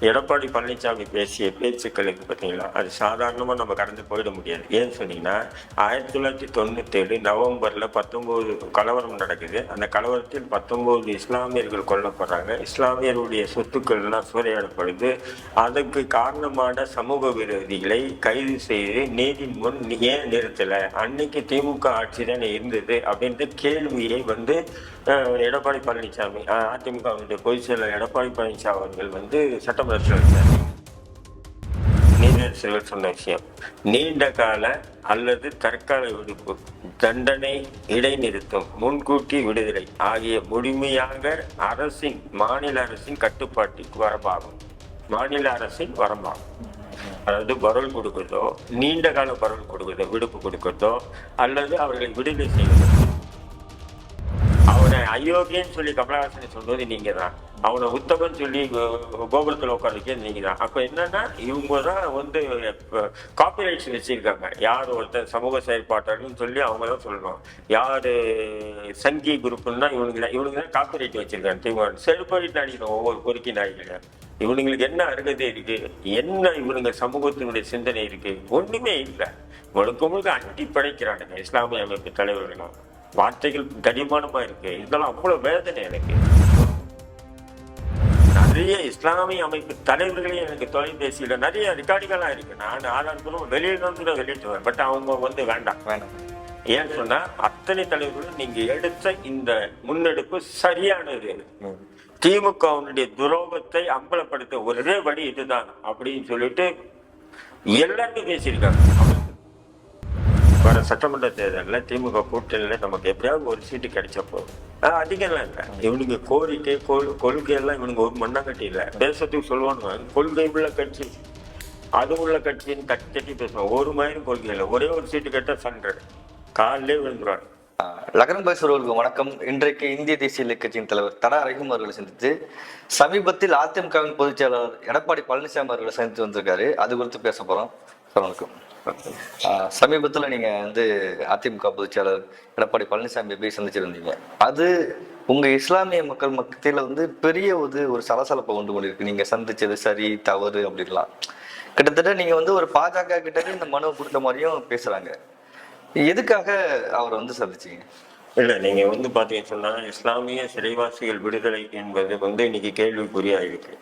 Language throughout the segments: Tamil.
எடப்பாடி பழனிசாமி பேசிய பேச்சுக்களுக்கு பார்த்தீங்களா அது சாதாரணமாக நம்ம கடந்து போயிட முடியாது. ஏன்னு சொன்னீங்கன்னா ஆயிரத்தி தொள்ளாயிரத்தி தொண்ணூத்தேழு நவம்பரில் பத்தொம்போது கலவரம் நடக்குது. அந்த கலவரத்தில் பத்தொம்போது இஸ்லாமியர்கள் கொல்லப்படுறாங்க. இஸ்லாமியருடைய சொத்துக்கள்லாம் சூறையாடப்படுது. அதுக்கு காரணமான சமூக விரோதிகளை கைது செய்து நீதி முன் ஏன் நிறுத்தலை? அன்னைக்கு திமுக ஆட்சி தானே இருந்தது அப்படின்ற கேள்வியை வந்து எடப்பாடி பழனிசாமி அஹ், பொதுச் செயலர் எடப்பாடி பழனிசாமி அவர்கள் வந்து சட்டமன்றத்தில் வச்சார் நீதியரசர்கள் சொன்ன விஷயம். நீண்ட கால அல்லது தற்கால விடுப்பு தண்டனை இடைநிறுத்தம் முன்கூட்டி விடுதலை ஆகிய முழுமையாக அரசின் மாநில அரசின் கட்டுப்பாட்டுக்கு வரம்பாகும். மாநில அரசின் வரம்பாகும். அதாவது பரோல் கொடுக்கிறதோ நீண்ட கால பரோல் கொடுக்கிறதோ விடுப்பு கொடுக்கிறதோ அல்லது அவர்களை விடுதலை செய்வதோ. அயோக்கியன்னு சொல்லி கமலஹாசனை சொல்றது நீங்க தான் அவனை உத்தமன் சொல்லி கோ- கோபுரத்துல நீங்க தான் அப்ப என்னன்னா இவங்க தான் வந்து காப்பிரைட்ஸ் வச்சிருக்காங்க. யார் ஒருத்தர் சமூக செயற்பாட்டாளர்னு சொல்லி அவங்க தான் சொல்லணும். யாரு சங்கி குரூப்னா இவனுக்கு இவனுக்கு தான் காப்பிரைட் வச்சிருக்காங்க. திமுக செருப்படிட்டு அடிக்கணும் ஒவ்வொரு பொறுக்கி நாய்களையும் இவனுங்களுக்கு என்ன அருகதை இருக்கு? என்ன இவனுங்க சமூகத்தினுடைய சிந்தனை இருக்கு? ஒண்ணுமே இல்லை. முழுக்க முழுக்க அட்டி படைக்கிறானுங்க இஸ்லாமிய அமைப்பு தலைவர்களாம் வார்த்தைகள் கடிமானமா இருக்கு. இதெல்லாம் அவ்வளவு வேதனை எனக்கு. நிறைய இஸ்லாமிய அமைப்பு தலைவர்களே எனக்கு தொலைபேசியில நிறைய ரெக்கார்டிங்கெல்லாம் இருக்கு. நான் வெளியில இருந்து கூட வெளியிட்டுவேன் பட் அவங்க வந்து வேண்டாம். வேணாம் ஏன்னு சொன்னா அத்தனை தலைவர்களும் நீங்க எடுத்த இந்த முன்னெடுப்பு சரியானது. திமுகவினுடைய துரோகத்தை அம்பலப்படுத்த ஒரே வழி இதுதான் அப்படின்னு சொல்லிட்டு எல்லாருமே பேசியிருக்காங்க. வர சட்டமன்ற தேர்தலில் திமுக கூட்டணியில் நமக்கு எப்படியாவது ஒரு சீட்டு கிடைச்ச போதும். அதிகம்லாம் இல்லை. இவனுக்கு கோரிக்கை கொள் கொள்கையெல்லாம் இவனுக்கு ஒரு மண்ணாங்கட்டி இல்லை. தேசத்துக்கு சொல்லுவானுங்க கொள்கை உள்ள கட்சி. அது உள்ள கட்சின்னு கட்டி கட்டி பேசுவான் ஒரு மாதிரி கொள்கை இல்லை. ஒரே ஒரு சீட்டு கேட்டால் சண்டை. காலிலே விழுந்துருவாங்க. லக்னம் பேசுறவர்களுக்கு வணக்கம். இன்றைக்கு இந்திய தேசிய இலக்கிய கட்சியின் தலைவர் தடா ரஹீம் அவர்களை சந்தித்து சமீபத்தில் அதிமுகவின் பொதுச் செயலாளர் எடப்பாடி பழனிசாமி அவர்களை சந்தித்து வந்திருக்காரு. அது குறித்து பேச போறோம். வணக்கம் சமீபத்தில் நீங்க வந்து அதிமுக பொதுச்செயலர் எடப்பாடி பழனிசாமி போய் சந்திச்சிருந்தீங்க? அது உங்க இஸ்லாமிய மக்கள் மத்தியில வந்து பெரிய ஒரு ஒரு சலசலப்பை கொண்டு கொண்டிருக்கு நீங்க சந்திச்சது சரி தவறு அப்படின்லாம். கிட்டத்தட்ட நீங்க வந்து ஒரு பாஜக கிட்டே இந்த மனுவை கொடுத்த மாதிரியும் பேசுறாங்க. எதுக்காக அவரை வந்து சந்திச்சீங்க? இல்லை நீங்கள் வந்து பார்த்தீங்கன்னு சொன்னால் இஸ்லாமிய சிறைவாசிகள் விடுதலை என்பது வந்து இன்னைக்கு கேள்விக்குறியாக இருக்குது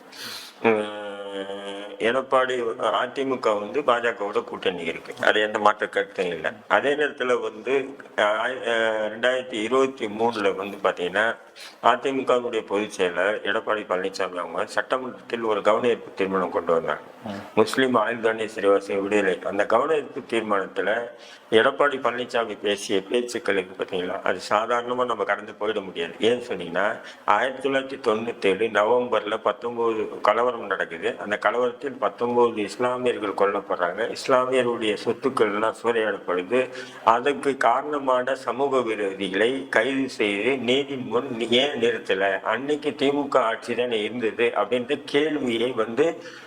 எடப்பாடி அதிமுக வந்து பாஜகவோட கூட்டணி இருக்கு. அது எந்த மாற்ற கருத்தும் இல்லை. அதே நேரத்தில் வந்து ரெண்டாயிரத்தி இருபத்தி மூணுல வந்து பார்த்தீங்கன்னா அதிமுகவுடைய பொதுச் செயலர் எடப்பாடி பழனிசாமி அவங்க சட்டமன்றத்தில் ஒரு கவன ஈர்ப்பு தீர்மானம் கொண்டு வந்தாங்க. முஸ்லீம் ஆயுள் தண்டனை சிறைவாசி விடுதலை. அந்த கவன ஈர்ப்பு தீர்மானத்துல எடப்பாடி பழனிசாமி பேசிய பேச்சுக்களுக்கு பார்த்தீங்களா அது சாதாரணமாக நம்ம கடந்து போயிட முடியாது. ஏன்னு சொன்னீங்கன்னா ஆயிரத்தி தொள்ளாயிரத்தி தொண்ணூத்தேழு நவம்பரில் பத்தொம்போது கலவரம் நடக்குது. அந்த கலவரத்தில் பத்தொம்போது இஸ்லாமியர்கள் கொல்லப்படுறாங்க. இஸ்லாமியருடைய சொத்துக்கள்லாம் சூறையாடப்படுது. அதுக்கு காரணமான சமூக விரோதிகளை கைது செய்து நீதி முன் ஏன் நிறுத்தலை? அன்னைக்கு திமுக ஆட்சி தானே இருந்தது அப்படின்ற கேள்வியை வந்து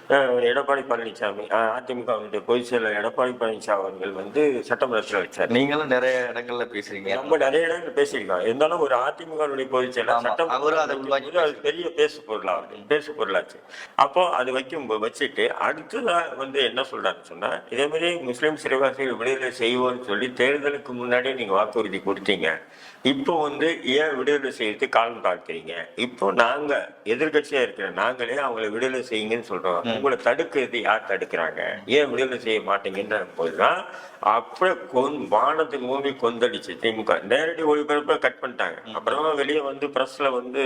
எடப்பாடி பழனிசாமி அதிமுகவினுடைய பொதுச் செயலர் எடப்பாடி பழனிசாமி அவர்கள் வந்து சட்டமன்றத்தில் வச்சார். நீங்களும் நிறைய இடங்கள்ல பேசுறீங்க. நம்ம நிறைய இடங்கள் பேசியிருக்கோம். இருந்தாலும் ஒரு அதிமுகவுடைய பொதுச் செயலர் சட்டம் அதை பெரிய பேசு பொருளா பேசு பொருளாச்சு. அப்போ அது வைக்கும் வச்சுட்டு அடுத்ததா வந்து என்ன சொல்றாருன்னு சொன்னா இதே மாதிரி முஸ்லீம் சிறைவாசிகள் விடுதலை செய்வோம்னு சொல்லி தேர்தலுக்கு முன்னாடியே நீங்க வாக்குறுதி கொடுத்தீங்க. இப்போ வந்து ஏன் விடுதலை செய்யறதுக்கு காலம் தாழ்த்துறீங்க இப்போ நாங்க எதிர்க்கட்சியா இருக்கிற நாங்களே அவங்களை விடுதலை செய்யுங்கன்னு சொல்றோம். உங்களை தடுக்கிறது யார் தடுக்கிறாங்க? ஏன் விடுதலை செய்ய மாட்டீங்கன்ற போதுதான் அப்படியே கொன் வானத்துக்கு மூவி கொந்தளிச்சு திமுக நேரடி ஒளிபரப்ப கட் பண்ணிட்டாங்க. அப்புறமா வெளியே வந்து பிரஸ்ல வந்து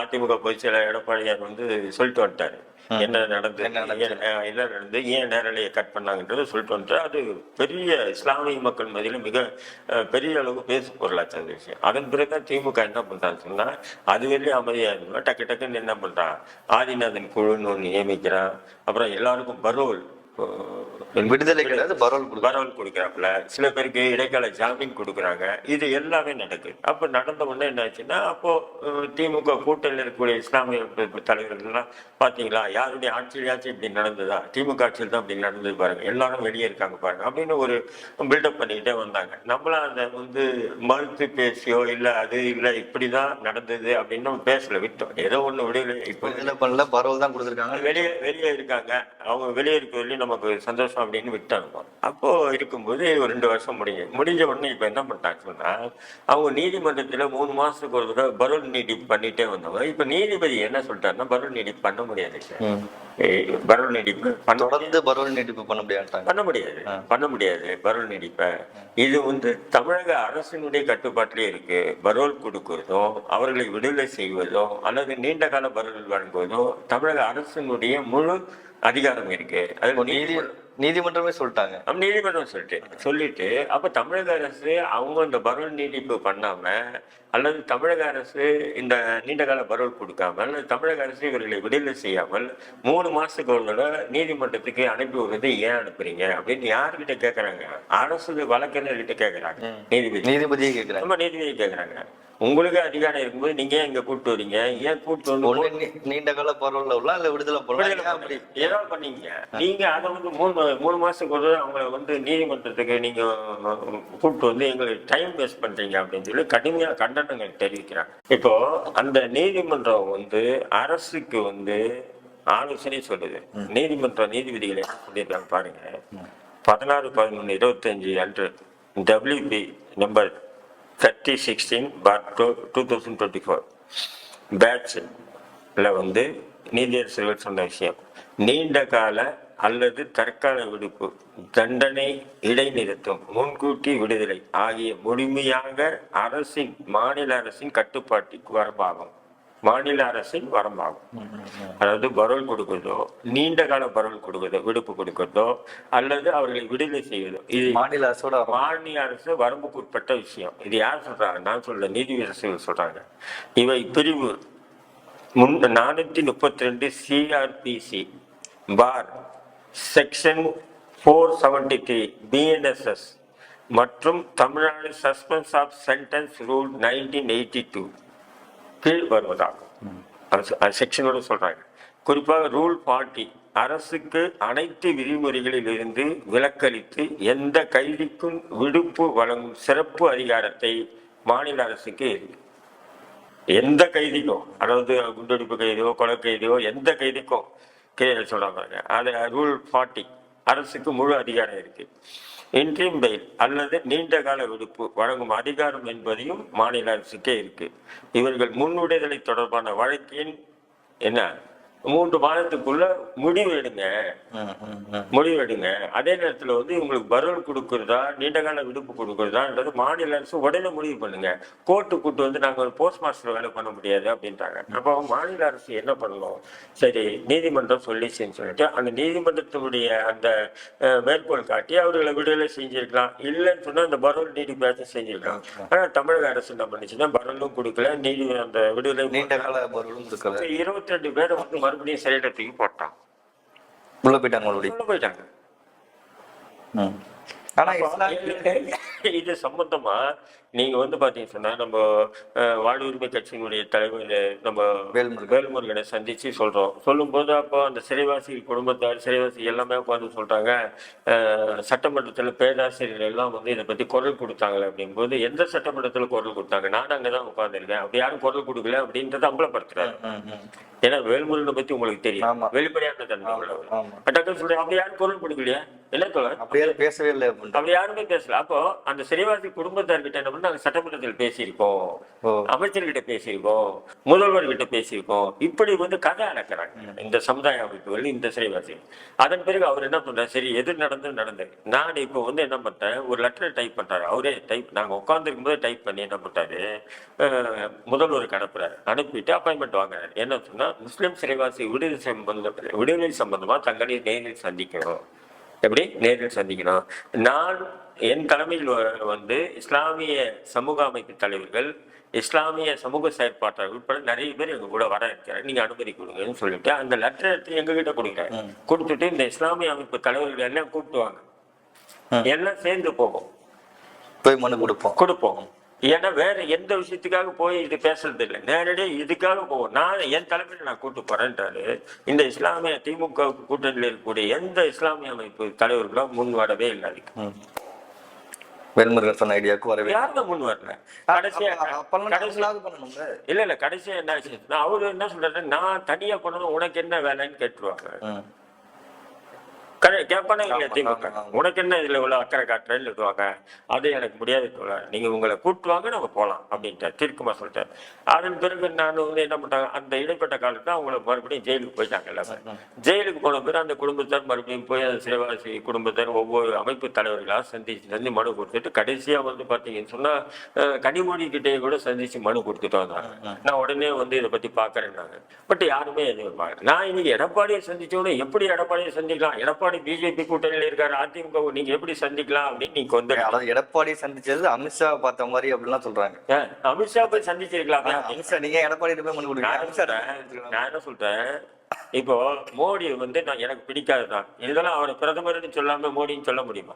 அதிமுக பொதுச் செயலர் எடப்பாடியார் வந்து சொல்லிட்டு வந்துட்டாரு. என்ன நடந்தது என்ன நடந்தது? ஏன், நேரலையை கட் பண்ணாங்கன்றதை சொல்லிட்டு வந்துட்டாரு அது பெரிய இஸ்லாமிய மக்கள் மத்தியில மிக பெரிய அளவு பேசு பொருளாச்சு அந்த விஷயம். அதன் பிறகுதான் திமுக என்ன பண்றான்னு சொன்னா அது வெளியே அமைதியா இருந்தா டக்கு டக்குன்னு என்ன பண்றான்? ஆதிநாதன் குழுன்னு ஒன்று நியமிக்கிறான். அப்புறம் எல்லாருக்கும் பரோல் விடுதலை கிடையாது பரோல் கொடுக்கும் வரவல் கொடுக்குறாப்புல. சில பேருக்கு இடைக்கால ஜாமீன் கொடுக்குறாங்க. இது எல்லாமே நடக்குது அப்போ நடந்த உடனே என்னாச்சுன்னா அப்போ திமுக கூட்டணியில் இருக்கக்கூடிய இஸ்லாமிய ப- தலைவர்கள் எல்லாம் பார்த்தீங்களா யாருடைய ஆட்சியிலாச்சும் இப்படி நடந்ததா? திமுக ஆட்சியில் தான் இப்படி நடந்தது பாருங்க. எல்லாரும் வெளியே இருக்காங்க பாருங்க. அப்படின்னு ஒரு பில்டப் பண்ணிக்கிட்டே வந்தாங்க. நம்மளாம் அதை வந்து மறுத்து பேசியோ இல்லை அது இல்லை இப்படிதான் நடந்தது அப்படின்னு நம்ம பேசல விட்டோம். ஏதோ ஒன்று விடுதலை. இப்போ விடுதலை பண்ணல? பரோல் தான் கொடுத்துருக்காங்க. வெளியே வெளியே இருக்காங்க. அவங்க வெளியே இருக்கிறதுலையும் நமக்கு சந்தோஷம் அப்படின்னு விட்டாங்க. அப்போ இருக்கும்போது ஒரு ரெண்டு வருஷம் முடிஞ்சு முடிஞ்ச உடனே இப்போ என்ன பண்ணிட்டாங்க சொன்னா அவங்க நீதிமன்றத்துல மூணு மாசத்துக்கு ஒரு தடவை பரோல் நீடிப்பு பண்ணிட்டே வந்தவங்க. இப்போ நீதிபதி என்ன சொல்லிட்டாருன்னா பரோல் நீடிப்பு பண்ண முடியாது பரோல் நீடிப்பு பண்ண தொடர்ந்து பரோல் நீட்டிப்பு பண்ண முடியாதுட்டாங்க பண்ண முடியாது. பண்ண முடியாது பரோல் நீடிப்ப இது வந்து தமிழக அரசினுடைய கட்டுப்பாட்டிலே இருக்கு. பரோல் கொடுக்கிறதும் அவர்களை விடுதலை செய்வதும் அல்லது நீண்ட கால பரோல் வழங்குவதும் தமிழக அரசினுடைய முழு அதிகாரம் இருக்கு. அது நீதி நீதிமன்றமே சொல்லிட்டாங்க. நீதிமன்றம் சொல்லிட்டு சொல்லிட்டு அப்ப தமிழக அரசு அவங்க இந்த பரோல் நீடிப்பு பண்ணாம அல்லது தமிழக அரசு இந்த நீண்ட கால பரோல் கொடுக்காம அல்லது தமிழக அரசு இவர்களை விடுதலை செய்யாமல் மூணு மாசத்துக்கு ஒரு நீதிமன்றத்துக்கு அனுப்பி விடுறது ஏன் அனுப்புறீங்க? அப்படின்னு யார்கிட்ட கேக்குறாங்க? அரசு வழக்கறிஞர்கிட்ட கேக்குறாங்க. நீதிபதி. நீதிபதியே கேக்குறாங்க. நம்ம நீதிபதி கேக்குறாங்க. உங்களுக்கு அதிகாரம் இருக்கும்போது நீங்க ஏன் இங்க கூப்பிட்டு வரீங்க? ஏன் கூப்பிட்டு வந்து நீண்ட கால பரோல்ல உள்ள இல்ல விடுதலை பண்ணி- ஏதோ பண்ணீங்க. நீங்க அதை வந்து மூணு மூணு மாசத்துக்கு ஒரு அவங்கள வந்து நீதிமன்றத்துக்கு நீங்க கூப்பிட்டு வந்து எங்களுக்கு டைம் வேஸ்ட் பண்றீங்க அப்படின்னு சொல்லி கடுமையா கண்டனங்கள் தெரிவிக்கிறாங்க. இப்போ அந்த நீதிமன்றம் வந்து அரசுக்கு வந்து ஆலோசனை சொல்லுது. நீதிமன்ற நீதிபதிகளை என்ன சொல்லியிருக்காங்க பாருங்க. பதினாறு பதினொன்று இருபத்தஞ்சு அன்று WP number thirty sixteen bar two two thousand twenty four பேட்சில் வந்து நீதியரசர்கள் சொன்ன விஷயம். நீண்ட கால அல்லது தற்கால விடுப்பு தண்டனை இடைநிறுத்தம் முன்கூட்டி விடுதலை ஆகிய முழுமையாக அரசின் மாநில அரசின் கட்டுப்பாட்டுக்கு வரம்பாகும் மாநில அரசின் வரம்பாகும். அதாவது பரோல் கொடுக்கிறதோ நீண்ட கால பரோல் கொடுக்கிறதோ விடுப்பு கொடுக்கிறதோ அல்லது அவர்களை விடுதலை செய்வதோ இது மாநில அரசோட. மாநில அரசு வரம்புக்குட்பட்ட விஷயம். இது யார் சொல்றாங்க? நான் சொல்ல நீதியரசர்கள் சொல்றாங்க. இவை பிரிவு முன் நானூத்தி முப்பத்தி ரெண்டு CrPC bar section four seventy three BNSS மற்றும் Tamil Nadu suspense of sentence rule nineteen eighty two கீழ் வருவதாகும் அது செக்ஷனோட சொல்றாங்க. குறிப்பாக ரூல் ஃபார்ட்டி அரசுக்கு அனைத்து விதிமுறைகளில் இருந்து விலக்களித்து எந்த கைதிக்கும் விடுப்பு வழங்கும் சிறப்பு அதிகாரத்தை மாநில அரசுக்கு இருக்கு எந்த கைதிக்கும் அதாவது குண்டடிப்பு கைதியோ கொலை கைதியோ எந்த கைதிக்கும் கீழே சொல்றாங்க அது ரூல் ஃபார்ட்டி அரசுக்கு முழு அதிகாரம் இருக்குது இன்ட்ரீம் பெயில் அல்லது நீண்ட கால விடுப்பு வழங்கும் அதிகாரம் என்பதையும் மாநில அரசுக்கே இருக்கு. இவர்கள் முன்னுடைதலை தொடர்பான வழக்கின் என்ன? மூன்று மாதத்துக்குள்ள முடிவு எடுங்க. முடிவு எடுங்க அதே நேரத்துல வந்து உங்களுக்கு பரோல் கொடுக்கறதா நீண்ட கால விடுப்பு கொடுக்கறதான்றது மாநில அரசு உடனே முடிவு பண்ணுங்க. கோர்ட்டு கூட்டு வந்து நாங்க ஒரு போஸ்ட் மாஸ்டர் வேலை பண்ண முடியாது அப்படின்ட்டாங்க அப்போ மாநில அரசு என்ன பண்ணணும்? சரி நீதிமன்றம் சொல்லிச்சுன்னு சொல்லிட்டு அந்த நீதிமன்றத்தினுடைய அந்த மேற்கோள் காட்டி அவர்களை விடுதலை செஞ்சிருக்கலாம். இல்லைன்னு சொன்னா அந்த பரோல் நீதிபதியாச்சும் செஞ்சிருக்கலாம். ஆனா தமிழக அரசு என்ன பண்ணுச்சுன்னா பரோலும் கொடுக்கல நீதி அந்த விடுதலை நீண்ட கால பரோலும் இருபத்தி ரெண்டு பேரை வந்து மறுபடியும் சிறையில தூக்கி போட்டான். உள்ள போயிட்டாங்க உள்ள போயிட்டாங்க. ஆனா இது சம்பந்தமா? நீங்க வந்து பாத்தீங்க சொன்னா நம்ம வாழ் உரிமை கட்சியினுடைய தலைவர் நம்ம வேல்முருகன். வேல்முருகனை சந்திச்சு சொல்றோம். சொல்லும்போது அப்போ அந்த சிறைவாசி குடும்பத்தார் சிறைவாசி எல்லாமே உட்காந்து சொல்றாங்க. சட்டமன்றத்துல பேராசிரியர் எல்லாம் வந்து இதை பத்தி குரல் கொடுத்தாங்களே அப்படிங்கும்போது எந்த சட்டமன்றத்துல குரல் கொடுத்தாங்க? நான் அங்கதான் உட்கார்ந்திருக்கேன். அப்படி யாரும் குரல் கொடுக்கல அப்படின்றத அம்பலப்படுத்துறாரு. ஏன்னா வேல்முருகனை பத்தி உங்களுக்கு தெரியும். வெளிப்படையான தன்மை உள்ளவர். சொல்றேன் அப்படி யாரும் குரல் கொடுக்கலையா? என்ன தோழர் அப்படியே பேசவே இல்லை. அப்படி யாருமே பேசல. அப்போ அந்த சிறைவாசி குடும்பத்தார்கிட்ட என்ன பண்ணா நாங்க சட்டமன்றத்தில் பேசியிருக்கோம் அமைச்சர்கிட்ட பேசியிருக்கோம் முதல்வர்கிட்ட பேசியிருக்கோம். இப்படி வந்து கதை அடக்குறாங்க. இந்த சமுதாய அமைப்புகள் இந்த சிறைவாசி. அதன் பிறகு அவர் என்ன பண்றாரு சரி எது நடந்தது நடந்தது. நான் இப்போ வந்து என்ன பண்றேன்? ஒரு லெட்டர் டைப் பண்றாரு. அவரே டைப் நாங்க உட்காந்துருக்கும் போது டைப் பண்ணி என்ன பண்றாரு? அஹ், முதல்வருக்கு அனுப்புறாரு. அனுப்பிட்டு அப்பாயின்மெண்ட் வாங்குறாரு. என்ன சொன்னா முஸ்லிம் சிறைவாசி விடுதலை சம்பந்த விடுதலை சம்பந்தமா தங்களை நேரில் சந்திக்கணும். எப்படி? நேரில் சந்திக்கணும். நான் என் தலைமையில் வந்து இஸ்லாமிய சமூக அமைப்பு தலைவர்கள் இஸ்லாமிய சமூக செயற்பாட்டாளர் உட்பட நிறைய பேர் எங்க கூட வர இருக்கிறார். நீங்க அனுமதி கொடுங்கன்னு சொல்லிட்டு அந்த லெட்டர் எடுத்து எங்க கிட்ட கொடுக்குறாரு கொடுத்துட்டு இந்த இஸ்லாமிய அமைப்பு தலைவர்கள் எல்லாம் கூப்பிட்டுவாங்க. எல்லாம் சேர்ந்து போவோம். போய் மனு கொடுப்போம். கொடுப்போம். ஏன்னா வேற எந்த விஷயத்துக்காக போய் இது பேசுறது இல்லை. நேரடியாக இதுக்காக போவோம். நான் என் தலைமையில் நான் கூட்டு போறேன்றாரு இந்த இஸ்லாமிய திமுக கூட்டணியில் இருக்கக்கூடிய எந்த இஸ்லாமிய அமைப்பு தலைவர்களும் முன் வரவே இல்லை. வேல்முருகன் சொன்ன ஐடியாவுக்கு வரவே யாருமே முன் வரல? கடைசியா பண்ணணும்ல. இல்ல இல்ல கடைசியா என்ன ஆச்சு நான் அவரு என்ன சொல்றாரு நான் தனியா பண்ணணும் உனக்கு என்ன வேலைன்னு கேட்டுருவாங்க. கேட்பானே இல்லையா திமுக. உனக்கு என்ன இதுல இவ்வளவு அக்கறை காட்டுறேன்னு சொல்லுவாங்க அது எனக்கு முடியாது நீங்க உங்களை கூட்டு வாங்க நம்ம போலாம் அப்படின்ட்டார். திருக்குமா சொல்லிட்டார். அதன் பிறகு நான் வந்து என்ன பண்ணிட்டாங்க அந்த இடைப்பட்ட காலத்துல அவங்கள மறுபடியும் ஜெயிலுக்கு போயிட்டாங்க எல்லாமே. ஜெயிலுக்கு போன பிறகு அந்த குடும்பத்தார் மறுபடியும் போய் அந்த சிறைவாசி குடும்பத்தார் ஒவ்வொரு அமைப்பு தலைவர்களா சந்திச்சு சந்தி மனு கொடுத்துட்டு கடைசியா வந்து பாத்தீங்கன்னு சொன்னா கனிமொழி கிட்டே கூட சந்திச்சு மனு கொடுத்துட்டு வந்தாங்க. நான் உடனே வந்து இதை பத்தி பாக்குறேன்னாங்க பட் யாருமே எதுவும் நான் இன்னைக்கு எடப்பாடியை சந்திச்சோட எப்படி எடப்பாடியை சந்திக்கலாம்? எடப்பாடி பிஜேபி கூட்டணியில் இருக்காரு அதிமுக நீங்க எப்படி சந்திக்கலாம் அப்படின்னு நீங்க வந்து அதாவது எடப்பாடி சந்திச்சது அமித்ஷா பார்த்த மாதிரி அப்படிலாம் சொல்றாங்க. அமித்ஷா போய் சந்திச்சிருக்கலாமே அமித்ஷா நீங்க எடப்பாடி போய் மனு கொடுங்க நான் என்ன சொல்றேன் நான் என்ன சொல்றேன் இப்போ மோடி வந்து நான் எனக்கு பிடிக்காதுதான். இதெல்லாம் அவரை பிரதமர்னு சொல்லாம மோடின்னு சொல்ல முடியுமா?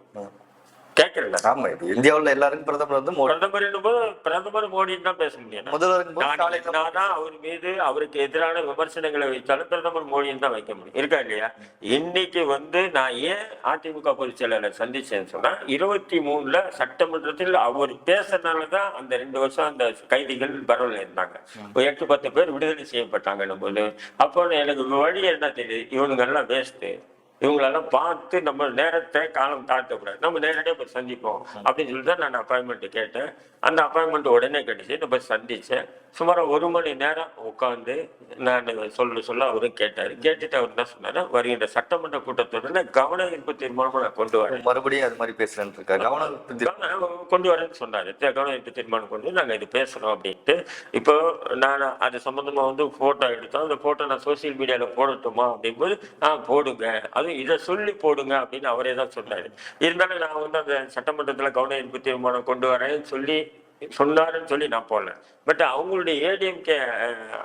கேட்கறல ஆமா இது இந்தியாவுல எல்லாருக்கும் பிரதமர் வந்து பிரதமர் போது பிரதமர் மோடின்னு தான் பேச முடியும் முதல்வருக்கு போது நான் அவர் மீது அவருக்கு எதிரான விமர்சனங்களை வைத்தாலும் பிரதமர் மோடின்னு தான் வைக்க முடியும். இருக்கா இல்லையா? இன்னைக்கு வந்து நான் ஏன் அதிமுக பொதுச் செயலாளர் சந்திச்சேன்னு சொன்னா இருபத்தி மூணுல சட்டமன்றத்தில் அவர் பேசுறதுனால தான் அந்த ரெண்டு வருஷம் அந்த கைதிகள் பரவல் இருந்தாங்க. எட்டு பத்து பேர் விடுதலை செய்யப்பட்டாங்கன்னும் போது அப்போ எனக்கு வழி என்ன தெரியுது? இவனுங்க எல்லாம் வேஸ்ட்டு இவங்களெல்லாம் பார்த்து நம்ம நேரத்தை காலம் தாழ்த்தக்கூடாது நம்ம நேரடியாக போய் சந்திப்போம் அப்படின்னு சொல்லி தான் நான் அப்பாயின்மெண்ட் கேட்டேன். அந்த அப்பாயின்மெண்ட் உடனே கிடைச்சு நம்ம சந்திச்சேன். சுமார் ஒரு மணி நேரம் உட்காந்து நான் சொல்ல சொல்ல அவரும் கேட்டார். கேட்டுட்டு அவர் என்ன சொன்னாரு? வருகின்ற சட்டமன்ற கூட்டத்தொடரில் கவன ஈர்ப்பு தீர்மானம் நான் கொண்டு வரேன். மறுபடியும் அது மாதிரி பேசுறேன்னு இருக்காரு. கவனம் கொண்டு வரேன்னு சொன்னாரு. கவன ஈர்ப்பு தீர்மானம் கொண்டு வந்து நாங்க இது பேசுறோம் அப்படின்ட்டு. இப்போ நான் அது சம்பந்தமா வந்து போட்டோ எடுத்தோம். அந்த போட்டோ நான் சோசியல் மீடியால போடட்டுமா அப்படிங்கும்போது ஆ போடுங்க. அதுவும் இதை சொல்லி போடுங்க அப்படின்னு அவரே தான் சொன்னாரு. இருந்தாலும் நான் வந்து அந்த சட்டமன்றத்தில் கவன ஈர்ப்பு தீர்மானம் கொண்டு வரேன்னு சொல்லி சொன்னாருன்னு சொல்லி நான் போடல. பட் அவங்களுடைய ஏடிஎம்கே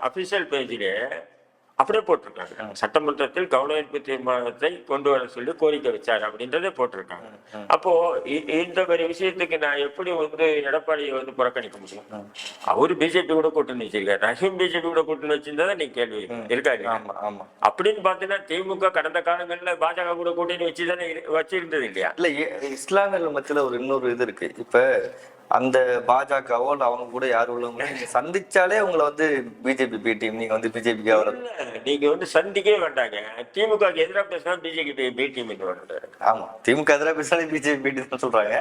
அபிஷியல் பேஜிலே அப்படியே போட்டிருக்காங்க. சட்டமன்றத்தில் கவன ஈர்ப்பு தீர்மானத்தை கொண்டு வர சொல்லி கோரிக்கை வச்சாரு அப்படின்றதே போட்டிருக்காங்க. அப்போ இந்த மாதிரி விஷயத்துக்கு நான் எப்படி வந்து எடப்பாடியை வந்து புறக்கணிக்க முடியும்? அவரு பிஜேபி கூட கூட்டணி வச்சிருக்காரு. ரஹீம் பிஜேபி கூட கூட்டணி வச்சிருந்தா நீ கேள்வி இருக்கா இல்லையா? ஆமா ஆமா. அப்படின்னு பாத்தீங்கன்னா திமுக கடந்த காலங்கள்ல பாஜக கூட கூட்டணி வச்சுதானே வச்சிருந்தது இல்லையா? இல்ல இஸ்லாமியர்கள் மத்தியில ஒரு இன்னொரு இது இருக்கு. இப்ப அந்த பாஜகவோ இல்ல அவங்க கூட யார் உள்ளவங்க நீங்க சந்திச்சாலே உங்களை வந்து பிஜேபி பி டீம் நீங்க வந்து பிஜேபிக்கு வர நீங்க வந்து சந்திக்கவே வேண்டாங்க. திமுக எதிராக பேசினா பிஜேபி பி டீம் ஆமா. திமுக எதிராக பேசினாலே பிஜேபி பி டீம் சொல்றாங்க.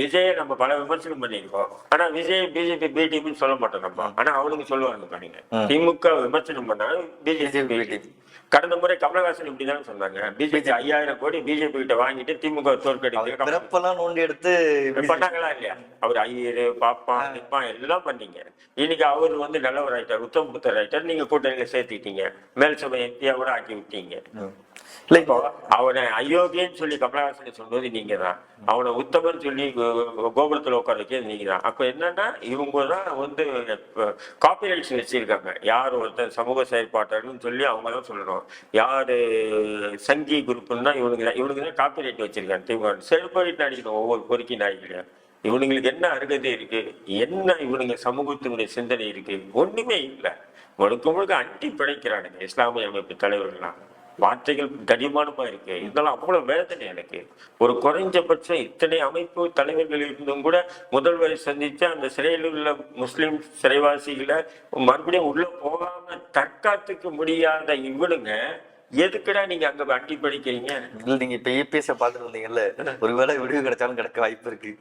விஜயை நம்ம பல விமர்சனம் பண்ணியிருக்கோம். ஆனா விஜய் பிஜேபி பி டீம்னு சொல்ல மாட்டோம் நம்ம. ஆனா அவனுக்கு சொல்லுவாங்க பாருங்க. திமுக விமர்சனம் பண்ணாலும் பிஜேபி பி டீம் கடந்த முறை கமலஹாசன் இப்படிதான் சொன்னாங்க. பிஜேபி ஐயாயிரம் கோடி பிஜேபி கிட்ட வாங்கிட்டு திமுக தோற்கடிக்க பிறப்பெல்லாம் நோண்டி எடுத்து பண்ணாங்களா இல்லையா? அவர் ஐயரு பாப்பான் நிப்பான் எல்லாம் பண்ணீங்க. இன்னைக்கு அவர் வந்து நல்லவர் ஆயிட்டார் உத்தம் புத்தர் ஆயிட்டார் நீங்க கூட்டணியில சேர்த்துக்கிட்டீங்க. மேல் சபை எம்பியா கூட ஆக்கி விட்டீங்க. இல்ல. இப்போ அவனை அயோக்கியன்னு சொல்லி கமலஹாசன் சொன்னது நீங்க தான் அவனை உத்தமன் சொல்லி கோ- கோபுரத்துல உட்கார வைக்கிறது நீங்க தான் அப்ப என்னன்னா இவங்க தான் வந்து காப்பிரைட்ஸ் வச்சிருக்காங்க. யார் ஒருத்தர் சமூக செயற்பாட்டாளர்னு சொல்லி அவங்க தான் சொல்லணும். யாரு சங்கி குரூப்னா இவனுக்கு தான் இவனுக்கு தான் காப்பிரைட் வச்சிருக்காங்க. திமுக செல்பரிட்டு அடிக்கணும் ஒவ்வொரு பொறுக்கி நாய்களையும் இவனுங்களுக்கு என்ன அருகதை இருக்கு? என்ன இவனுங்க சமூகத்தினுடைய சிந்தனை இருக்கு? ஒண்ணுமே இல்லை. முழுக்க முழுக்க அண்டி பிழைக்கிறானுங்க இஸ்லாமிய அமைப்பு தலைவர்கள்லாம். வார்த்தைகள் தடிமானமா இருக்கு? இதெல்லாம் அவ்வளவு வேதனை எனக்கு. ஒரு குறைஞ்சபட்சம் இத்தனை அமைப்பு தலைவர்கள் இருந்தும் கூட முதல்வரை சந்திச்ச அந்த சிறையில் உள்ள முஸ்லிம் சிறைவாசிகளை மறுபடியும் உள்ள போகாம தற்காத்துக்க முடியாத இவனுங்க எதுக்குடா நீங்க அங்க அண்டி படிக்கிறீங்க? இல்ல நீங்க இப்ப இபிஎஸ் பாத்துட்டு வந்தீங்கல்ல ஒருவேளை விடுவு கிடைச்சாலும் கிடைக்க வாய்ப்பு இருக்கு.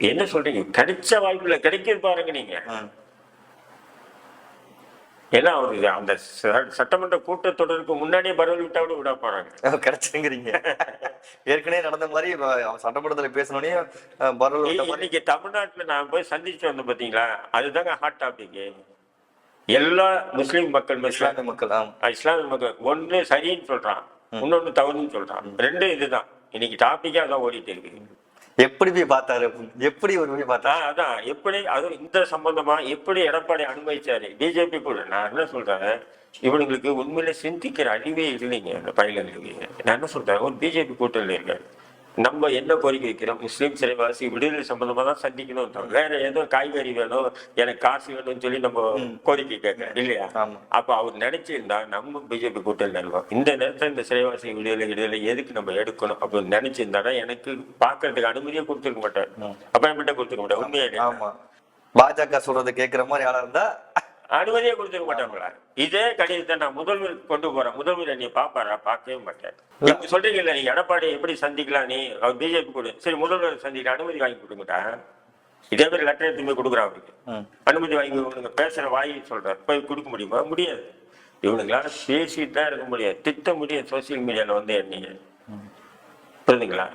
என்ன சொல்றீங்க? கிடைச்ச வாய்ப்புல கிடைக்கிறது பாருங்க நீங்க. ஏன்னா அவரு அந்த சட்டமன்ற கூட்டத்தொடருக்கு முன்னாடியே பரவல் விட்டா கூட விட போறாங்க. கிடைச்சுங்கிறீங்க. ஏற்கனவே நடந்த மாதிரி சட்டமன்றத்துல பேசணுன்னே பரவல் இன்னைக்கு தமிழ்நாட்டுல நான் போய் சந்திச்சு வந்தேன் பாத்தீங்களா? அதுதாங்க ஹாட் டாபிக் எல்லா முஸ்லிம் மக்கள் இஸ்லாமிய மக்கள் இஸ்லாமிய மக்கள். ஒண்ணு சரின்னு சொல்றான். இன்னொன்னு தவறுன்னு சொல்றான். ரெண்டும் இதுதான். இன்னைக்கு டாபிக்கா அதான் ஓடிட்டு இருக்கு. எப்படி போய் பார்த்தாரு? எப்படி ஒரு போய் பார்த்தா அதான் எப்படி அது இந்த சம்பந்தமா எப்படி எடப்பாடி அனுமதிச்சாரு? பிஜேபி கூட நான் என்ன சொல்றேன்? இவனுங்களுக்கு உண்மையில சிந்திக்கிற அறிவே இல்லைங்க அந்த பயிலங்களுக்கு. நான் என்ன சொல்றேன்? ஒரு பிஜேபி கூட்டணியில் இருக்காரு. நம்ம என்ன கோரிக்கை வைக்கிறோம்? முஸ்லீம் சிறைவாசி விடுதலை சம்பந்தமா தான் சந்திக்கணும் வேற ஏதோ காய்கறி வேணும் எனக்கு காசு வேணும்னு சொல்லி நம்ம கோரிக்கை கேட்க இல்லையா. அப்ப அவர் நினைச்சிருந்தா நம்ம பிஜேபி கூட்டணி இருக்கோம் இந்த நேரத்துல இந்த சிறைவாசி விடுதலை விடுதலை எதுக்கு நம்ம எடுக்கணும் அப்படின்னு நினைச்சிருந்தாடா எனக்கு பாக்குறதுக்கு அனுமதியே கொடுத்துருக்க மாட்டார். அப்பாயின்மெண்ட்டே கொடுத்துருக்க மாட்டார். உண்மையா பாஜக சொல்றதை கேக்குற மாதிரி ஆளா இருந்தா அனுமதியே கொடுத்துருக்க மாட்டாங்களா இதே கடிதத்தை நான் முதல்வருக்கு கொண்டு போறேன். முதல்வர் என்னை பாப்பாரா பார்க்கவே மாட்டேன் நீங்க சொல்றீங்கல்ல நீ எடப்பாடி எப்படி சந்திக்கலாம் நீ? அவர் பிஜேபி கொடு. சரி முதல்வர் சந்திக்க அனுமதி வாங்கி கொடுங்கடா. இதே மாதிரி லெட்டர் எடுத்து போய் கொடுக்குறான் அவருக்கு. அனுமதி வாங்கி இவனுங்க பேசுற வாய் சொல்றாரு. போய் கொடுக்க முடியுமா? முடியாது. இவனுங்களால பேசிட்டு தான் இருக்க முடியாது. திட்ட முடியாது. சோசியல் மீடியால வந்து என்னைய. புரியுதுங்களா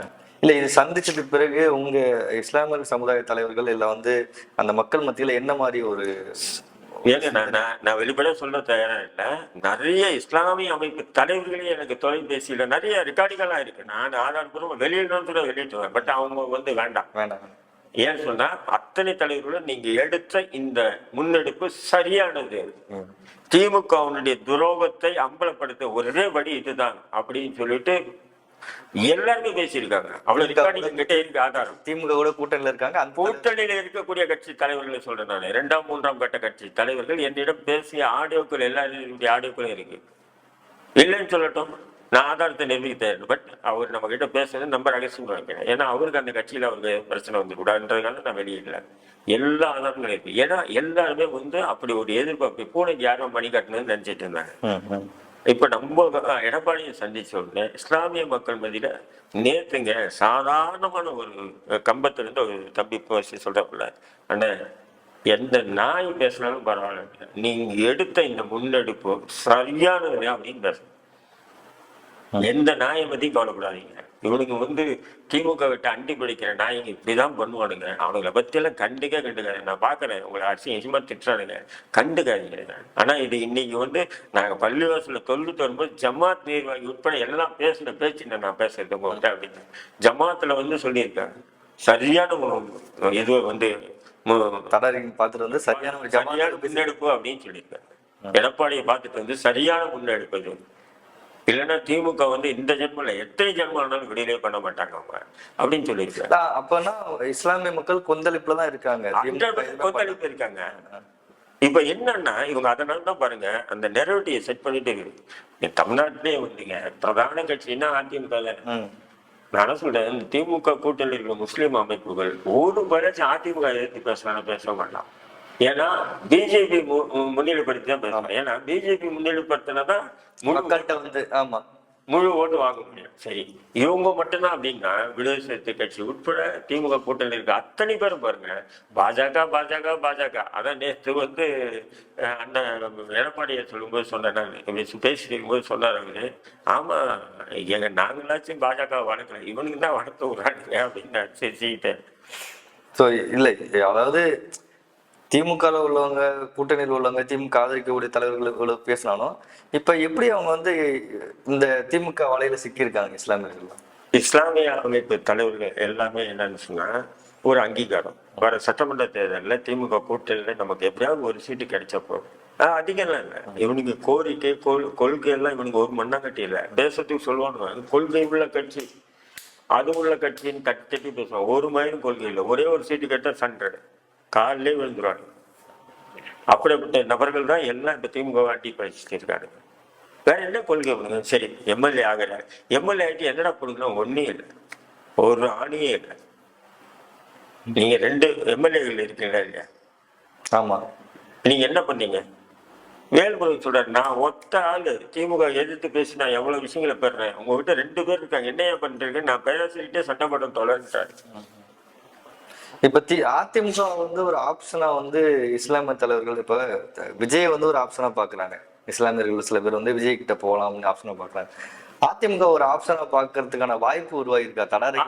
இல்ல இது சந்திச்சதுக்கு பிறகு உங்க இஸ்லாமிய சமுதாய தலைவர்கள் இல்ல வந்து அந்த மக்கள் மத்தியில என்ன மாதிரி ஒரு ஏங்க நான் நான் வெளிப்படையா சொல்ல தயாரா இல்லை. நிறைய இஸ்லாமிய அமைப்பு தலைவர்களே எனக்கு தொலைபேசியில நிறைய ரெக்கார்டிங்கெல்லாம் இருக்கு. நான் ஆதாரப்பூர்வம் வெளியிடணும் கூட வெளியிட்டுவேன் பட் அவங்க வந்து வேண்டாம். வேண்டாம். ஏன் சொன்னா அத்தனை தலைவர்களும் நீங்க எடுத்த இந்த முன்னெடுப்பு சரியானது. திமுகவினுடைய துரோகத்தை அம்பலப்படுத்த ஒரே வழி இதுதான் அப்படின்னு சொல்லிட்டு எல்லாருமே பேசியிருக்காங்க. அவ்வளவு ரெக்கார்டிங் கிட்ட இருக்கு ஆதாரம். திமுக கூட கூட்டணியில இருக்காங்க. அந்த கூட்டணியில இருக்கக்கூடிய கட்சி தலைவர்களை சொல்றேன் நான். இரண்டாம் மூன்றாம் கட்ட கட்சி தலைவர்கள் என்னிடம் பேசிய ஆடியோக்கள் எல்லாருடைய ஆடியோக்களும் இருக்கு. இல்லைன்னு சொல்லட்டும். நான் ஆதாரத்தை நிரூபிக்க தயார் பட் அவர் நம்ம கிட்ட பேசுறது நம்ம ரகசியம் வைக்கிறேன் ஏன்னா அவருக்கு அந்த கட்சியில அவருக்கு பிரச்சனை வந்து கூடாதுன்றதுனால நான் வெளியிடல எல்லா ஆதாரங்களும் இருக்கு. ஏன்னா எல்லாருமே வந்து அப்படி ஒரு எதிர்பார்ப்பு. பூனைக்கு யாரோ மணி கட்டணும்னு நினைச்சிட்டு இருந்தாங்க. இப்ப நம்ம எடப்பாடியை சந்திச்ச உடனே இஸ்லாமிய மக்கள் மத்தியில நேத்துங்க சாதாரணமான ஒரு அஹ், கம்பத்துல இருந்து ஒரு தம்பி பேசி சொல்றப்பல அண்ணே எந்த நாய் பேசினாலும் பரவாயில்ல நீங்க எடுத்த இந்த முன்னெடுப்பு சரியானது அப்படின்னு பேசணும் எந்த நாயை பத்தியும் கவலைப்படாதீங்க. இவனுக்கு வந்து திமுக விட்டு அண்டி பிடிக்கிற நாய்ங்க இப்படிதான் பண்ணுவானுங்க. அவனுங்களை பத்தியெல்லாம் கண்டுக்க கண்டுக்காது நான் பாக்குறேன் உங்களை அசிங்கமா திட்டுறானுங்க. கண்டுக்காதீங்க. ஆனா இது இன்னைக்கு வந்து நாங்க பள்ளிவாசல தொழுது வரும்போது ஜமாத் நிர்வாகி உட்பட எல்லாம் பேசின பேச்சு நான் பேசுறது உங்கள்கிட்ட அப்படின்னு. ஜமாத்துல வந்து சொல்லியிருக்காங்க. சரியான இது வந்து தடாரிங்க பார்த்துட்டு வந்து சரியான சரியான முன்னெடுப்பு அப்படின்னு சொல்லியிருக்காங்க. எடப்பாடியை பார்த்துட்டு வந்து சரியான முன்னெடுப்பு இல்லைன்னா திமுக வந்து இந்த ஜென்மல எத்தனை ஜென்மம் ஆனாலும் விடுதலை பண்ண மாட்டாங்க அவங்க. அப்படின்னு சொல்லியிருக்காங்க அப்பனா இஸ்லாமிய மக்கள் கொந்தளிப்புல தான் இருக்காங்க. கொந்தளிப்பு இருக்காங்க. இப்ப என்னன்னா இவங்க அதனால தான் பாருங்க அந்த நெரட்டியை செட் பண்ணிட்டு இருக்கு தமிழ்நாட்டிலே வந்துங்க பிரதான கட்சின்னா அதிமுக. நான் சொல்றேன் இந்த திமுக கூட்டணியில் இருக்கிற முஸ்லீம் அமைப்புகள் ஒரு பரட்சி அதிமுக எதிர்த்து பேசலாம் பேச மாட்டான் ஏன்னா பிஜேபி முன்னிலைப்படுத்தி தான் பேசலாம் ஏன்னா பிஜேபி முன்னிலைப்படுத்தினதான் முழு மக்கள்கிட்ட வந்து ஆமா. முழு ஓட்டு வாங்க முடியும். சரி இவங்க மட்டும்தான் அப்படின்னா விடுதலை சிறுத்தை கட்சி உட்பட திமுக கூட்டணியில் இருக்க அத்தனை பேரும் பாருங்க. பாஜக பாஜக பாஜக. அதான் நேற்று வந்து அண்ணன் எடப்பாடியை சொல்லும்போது சொன்னேன் நான் போது சொன்னார் அவரு. ஆமா எங்க நாங்களாச்சும் பாஜக வளர்க்கல. இவனுக்கு தான் வளர்த்து விடுறாங்க அப்படின்னு சிரிச்சுக்கிட்டேன் ஸோ இல்லை அதாவது திமுகவில் உள்ளவங்க கூட்டணியில் உள்ளவங்க திமுக ஆதரிக்கக்கூடிய தலைவர்கள் பேசினாலும் இப்போ எப்படி அவங்க வந்து இந்த திமுக வலையில சிக்கியிருக்காங்க இஸ்லாமியர்கள்? இஸ்லாமிய அமைப்பு தலைவர்கள் எல்லாமே என்னன்னு சொன்னால் ஒரு அங்கீகாரம். வர சட்டமன்ற தேர்தலில் திமுக கூட்டணியில் நமக்கு எப்படியாவது ஒரு சீட்டு கிடைச்சா போதும். அதிகம்லாம் இல்லை. இவனுக்கு கோரிக்கை கொள் கொள்கை எல்லாம் இவனுக்கு ஒரு மண்ணாங்கட்டி இல்லை. தேசத்துக்கு சொல்லுவானுங்க கொள்கை உள்ள கட்சி. அது உள்ள கட்சின்னு கட்டி கட்டி பேசுவான் ஒரு மயிலும் கொள்கை இல்லை. ஒரே ஒரு சீட்டு கேட்டால் சண்டை. காலிலே விழுந்துருவாங்க. அப்படிப்பட்ட நபர்கள் தான் எல்லாம் இப்ப திமுக ஆட்டி படிச்சுட்டு இருக்காங்க வேற என்ன கொள்கை பண்ணுங்க? சரி எம்எல்ஏ ஆகிற எம்எல்ஏ ஆகிட்டு என்னடா கொடுக்கணும் ஒன்றும் இல்லை. ஒரு ஆணியே இல்லை. நீங்க ரெண்டு எம்எல்ஏகள் இருக்கீங்களா இல்லையா? ஆமா. நீங்க என்ன பண்ணீங்க? வேல்முருகன் சொல்றாரு நான் ஒத்த ஆளு. திமுக எதிர்த்து பேசி நான் எவ்வளவு விஷயங்களை பெறேன். உங்ககிட்ட ரெண்டு பேர் இருக்காங்க. என்னையா பண்றீங்க நான் பேசிக்கிட்டே சண்டை போட தொடர்ன்றாரு இப்ப தி அதிமுக வந்து ஒரு ஆப்ஷனா வந்து இஸ்லாமிய தலைவர்கள் இப்ப விஜய் வந்து ஒரு ஆப்ஷனா பாக்குறாங்க. இஸ்லாமியர்கள் சில பேர் வந்து விஜய் கிட்ட போகலாம்னு ஆப்ஷனா பாக்குறாங்க. அதிமுக ஒரு ஆப்ஷனா பாக்குறதுக்கான வாய்ப்பு உருவாகிருக்கா தடாரி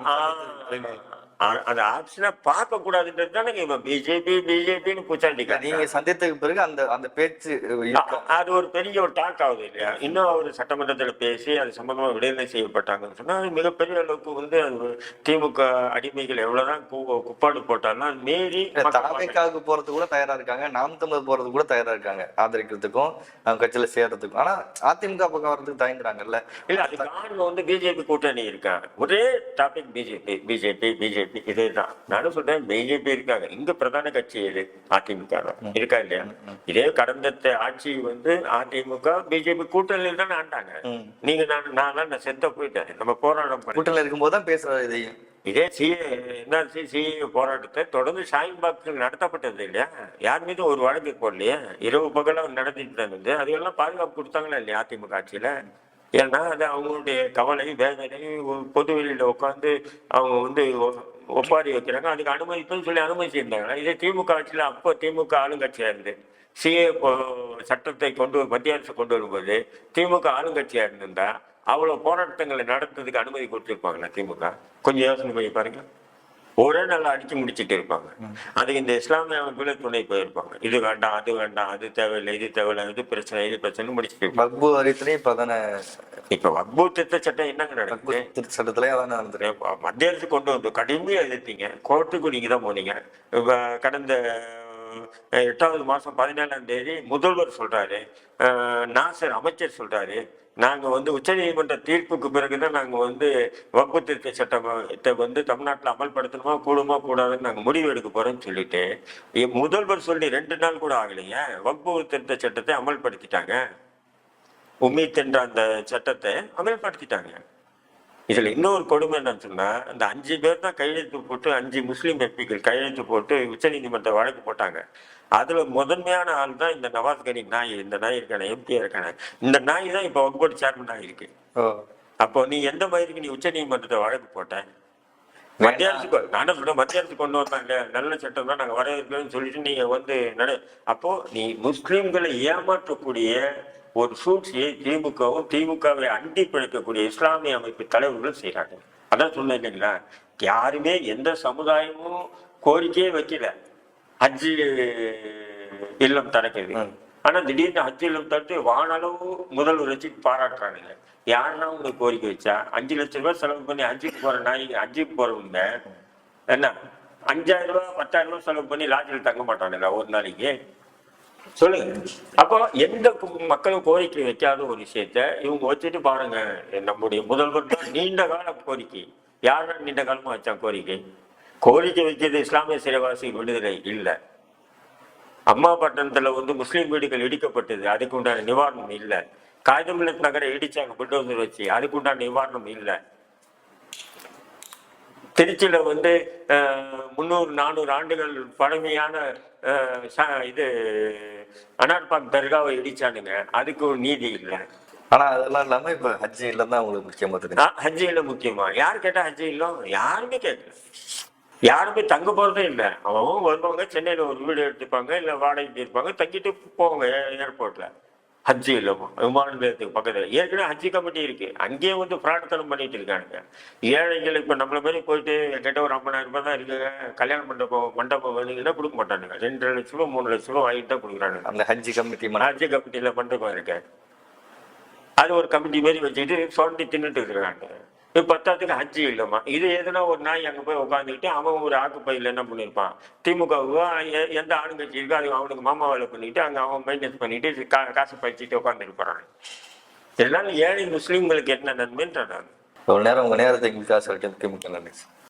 அந்த ஆப்ஷனை பார்க்க கூடாதுன்றது தானே இவன். பிஜேபி பிஜேபின்னு பூச்சாண்டிக்காங்க நீங்க சந்தித்ததுக்கு பிறகு அந்த அந்த பேச்சு? அது ஒரு பெரிய ஒரு டாக் ஆகுது இல்லையா? இன்னும் அவர் சட்டமன்றத்தில் பேசி அது சம்பந்தமா விடுதலை செய்யப்பட்டாங்கன்னு சொன்னா மிகப்பெரிய அளவுக்கு வந்து திமுக அடிமைகள் எவ்வளவுதான் குப்பாடு போட்டாலும் அது மீறி தாவேக்காவுக்கு போறது கூட தயாரா இருக்காங்க. நாம் தமிழர் போறது கூட தயாரா இருக்காங்க ஆதரிக்கிறதுக்கும் அவங்க கட்சியில சேர்றதுக்கும். ஆனா அதிமுக பக்கம் வர்றதுக்கு தயங்குறாங்கல்ல. இல்ல அது காரணம் வந்து பிஜேபி கூட்டணி இருக்காங்க ஒரே டாபிக் பிஜேபி பிஜேபி பிஜேபி இதேதான். நானும் சொல்றேன் பிஜேபி இருக்காங்க. இங்க பிரதான கட்சி எது? அதிமுக தான். இருக்கா இல்லையா? இதே கடந்த ஆட்சி வந்து அதிமுக பிஜேபி கூட்டணியில் தான் ஆண்டாங்க. நீங்க நான் நான் நான் செத்த போயிட்டேன். நம்ம போராட்டம் கூட்டணியில இருக்கும்போது தான் பேசுறாரு இதையும். இதே சிஏ என்ஆர்சி சிஏ போராட்டத்தை தொடர்ந்து ஷாயின்பாக்கள் நடத்தப்பட்டது இல்லையா? யார் மீதும் ஒரு வழக்கு போடலையே? இரவு பகலும் நடத்திட்டு இருந்தது. அதுக்கெல்லாம் பாதுகாப்பு கொடுத்தாங்களா இல்லையா அதிமுக ஆட்சியில? ஏன்னா அது அவங்களுடைய கவலை வேதனை ஒரு பொது வெளியில உட்காந்து அவங்க வந்து ஒப்பாரி வைக்கிறாங்க. அதுக்கு அனுமதிப்புன்னு சொல்லி அனுமதி அனுமதிச்சிருந்தாங்க. இதே திமுக ஆட்சியில அப்போ திமுக ஆளுங்கட்சியாக இருந்து சிஏ சட்டத்தை கொண்டு மத்திய அரசு கொண்டு வரும்போது திமுக ஆளுங்கட்சியா இருந்திருந்தா அவ்வளவு போராட்டங்களை நடத்துறதுக்கு அனுமதி கொடுத்துருப்பாங்களா திமுக? கொஞ்சம் யோசனை பண்ணி பாருங்க. ஒரே நாள் அடிச்சு முடிச்சிட்டு இருப்பாங்க. அதுக்கு இந்த இஸ்லாமிய அமைப்புல துணை போயிருப்பாங்க. இது வேண்டாம் அது வேண்டாம் அது தேவையில்லை இது தேவையில்லை இது பிரச்சனை இது பிரச்சனை முடிச்சிட்டு வக்பு வாரியத்திலையும் இப்ப தானே இப்ப வக்பூ திருத்த சட்டம் என்னங்க நடக்குது? திருத்த சட்டத்திலயும் அதானே நடந்திருக்கு. இப்ப மத்திய அரசு கொண்டு வந்து கடுமையா எதிர்த்தீங்க. கோர்ட்டுக்கு நீங்க தான் போனீங்க. இப்ப கடந்த எட்டாவது மாசம் பதினேழாம் தேதி முதல்வர் சொல்றாரு. அஹ், நாசர் அமைச்சர் சொல்றாரு. நாங்கள் வந்து உச்சநீதிமன்ற தீர்ப்புக்கு பிறகுதான் நாங்கள் வந்து வகுப்பு திருத்த சட்டத்தை வந்து தமிழ்நாட்டில் அமல்படுத்தணுமா கூடுமா கூடாதுன்னு நாங்கள் முடிவு எடுக்க போகிறோம்னு சொல்லிட்டு முதல்வர் சொல்லி ரெண்டு நாள் கூட ஆகலைங்க. வகுப்பு திருத்த சட்டத்தை அமல்படுத்திட்டாங்க. உமீத் என்ற அந்த சட்டத்தை அமல்படுத்திட்டாங்க. இதுல இன்னொரு கொடுமை என்னன்னு சொன்னா அந்த அஞ்சு பேர் தான் கையெழுத்து போட்டு அஞ்சு முஸ்லீம் எம்பிக்கள் கையெழுத்து போட்டு உச்சநீதிமன்ற வழக்கு போட்டாங்க. அதுல முதன்மையான ஆள் தான் இந்த நவாஸ் கனி நாய் இந்த நாய் இருக்கான எம்பியா இருக்கான இந்த நாய் தான் இப்ப வகுப்போடு சேர்மனாக இருக்கு ஓ. அப்போ நீ எந்த மயிருக்கு நீ உச்சநீதிமன்றத்தை வழக்கு போட்ட? மத்திய அரசு கொ- நானும் சொல்றேன் மத்திய அரசு கொண்டு வந்தாங்க. நல்ல சட்டம் தான் நாங்க வரவேற்கிறோம்னு சொல்லிட்டு நீங்க வந்து நட அப்போ நீ முஸ்லிம்களை ஏமாற்றக்கூடிய ஒரு சூழ்ச்சியை திமுகவும் திமுகவை அண்டி பிழைக்கக்கூடிய இஸ்லாமிய அமைப்பு தலைவர்கள் செய்யறாங்க அதான் சொன்னேன் இல்லைங்களா? யாருமே எந்த சமுதாயமும் கோரிக்கையே வைக்கல. ஹஜ்ஜி இல்லம் திறக்கிறது ஆனா திடீர்னு ஹஜ் இல்லம் தடுத்து வானளவு முதல்வர் வச்சு பாராட்டுறானுங்க யாருன்னா உங்களுக்கு கோரிக்கை வச்சா? அஞ்சு லட்சம் ரூபாய் செலவு பண்ணி ஹஜ்ஜுக்கு போற நாய் ஹஜ்ஜுக்கு போறவங்க என்ன? அஞ்சாயிரம் ரூபாய் பத்தாயிரம் ரூபாய் செலவு பண்ணி லாட்ஜில் தங்க மாட்டானுங்க ஒரு நாளைக்கு? சொல்லுங்க. அப்போ எந்த மக்களும் கோரிக்கை வைக்காத ஒரு விஷயத்த இவங்க வச்சுட்டு பாருங்க. நம்முடைய முதல்வர் தான் நீண்ட கால கோரிக்கை. யாரும் நீண்ட காலமா வச்சா கோரிக்கை? கோரிக்கை வைக்கிறது இஸ்லாமிய சிறைவாசி விடுதலை இல்லை. அம்மா பட்டணத்துல வந்து முஸ்லீம் வீடுகள் இடிக்கப்பட்டது. அதுக்கு உண்டான நிவாரணம் இல்லை. காகிதமில்லத் நகரை இடிச்சாங்க புல்டோசர் வச்சு. அதுக்கு உண்டான நிவாரணம் இல்லை. திருச்சியில வந்து முந்நூறு நானூறு ஆண்டுகள் பழமையான இது அனார்பாக் தர்காவை இடிச்சானுங்க. அதுக்கு ஒரு நீதி இல்லை. ஆனா அதெல்லாம் இல்லாம இப்ப ஹஜ்ஜி இல்லம் தான் உங்களுக்கு முக்கியமா தெரியும். ஹஜ்ஜி இல்ல முக்கியமா. யார் கேட்டா ஹஜ்ஜி இல்லம் யாருமே கேட்கல. யாருமே தங்க போறதே இல்லை. அவன் வருவாங்க சென்னையில ஒரு வீடு எடுத்துப்பாங்க இல்ல வாடகைக்கு இருப்பாங்க தங்கிட்டு போவாங்க ஏர்போர்ட்ல. ஹஜ்ஜி இல்லமா விமான நிலையத்துக்கு பக்கத்துல. ஏற்கனவே ஹஜ்ஜி கமிட்டி இருக்கு. அங்கேயே வந்து பிரார்த்தனம் பண்ணிட்டு இருக்கானுங்க. ஏழைகள் இப்ப நம்மள மாதிரி போயிட்டு என்கிட்ட ஒரு ஐம்பதாயிரம் ரூபாய் தான் இருக்குங்க. கல்யாண மண்டபம் மண்டபம் வேணுங்கன்னா கொடுக்க மாட்டானுங்க. ரெண்டு லட்ச ரூபா மூணு லட்ச ரூபா வாங்கிட்டு தான் கொடுக்குறானுங்க. அந்த ஹஜ்ஜி கமிட்டி மன ஹஜ்ஜி கமிட்டியில மண்டபம் இருக்கு. அது ஒரு கமிட்டி மாதிரி வச்சுக்கிட்டு சுரண்டி தின்னுட்டு இருக்கிறாங்க. பத்தாத்துக்கு ஹஜ்ஜி இல்லைம்மா. இது எதுனா ஒரு நாய் அங்கே போய் உட்காந்துக்கிட்டு அவன் ஒரு ஆக்குப்பையில் என்ன பண்ணியிருப்பான் திமுகவுக்கு எந்த ஆளுங்கட்சி இருக்கோ அது அவனுக்கு மாமா வேலை பண்ணிட்டு அங்கே அவன் மெயின்டைன்ஸ் பண்ணிட்டு கா காசு பறிச்சுட்டு உட்காந்துருப்பான் இதனால ஏழை முஸ்லீம்களுக்கு என்ன நன்மைன்ற நான் நேரம் உங்கள் நேரத்தை காசு சொல்லிட்டு மிக்க நன்றி